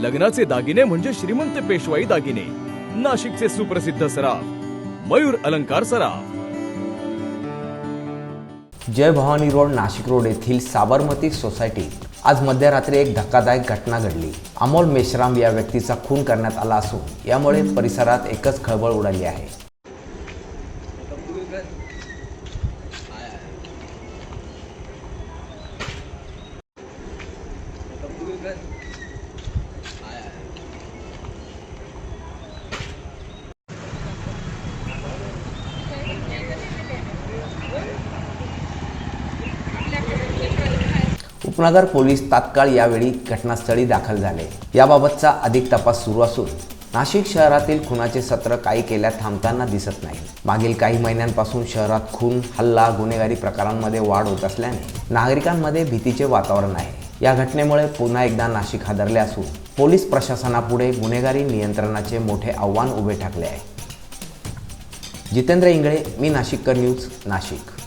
लग्नाचे दागिने म्हणजे श्रीमंत पेशवाई दागिने. नाशिकचे सुप्रसिद्ध सराफ मयूर अलंकार सराफ. जय भवानी रोड नाशिक रोड येथील साबरमती सोसायटीत आज मध्यरात्री एक धक्कादायक घटना घडली. अमोल मेश्राम या व्यक्तीचा खून करण्यात आला असून यामुळे परिसरात एकच खळबळ उडाली आहे. उपनगर पोलीस तात्काळ यावेळी घटनास्थळी दाखल झाले. याबाबतचा अधिक तपास सुरू असून नाशिक शहरातील खुनाचे सत्र काही केल्या थांबताना दिसत नाही. मागील काही महिन्यांपासून शहरात खून हल्ला गुन्हेगारी प्रकारांमध्ये वाढ होत असल्याने नागरिकांमध्ये भीतीचे वातावरण आहे. या घटनेमुळे पुन्हा एकदा नाशिक हादरले असून पोलीस प्रशासनापुढे गुन्हेगारी नियंत्रणाचे मोठे आव्हान उभे ठाकले आहे. जितेंद्र इंगळे मी नाशिककर न्यूज नाशिक.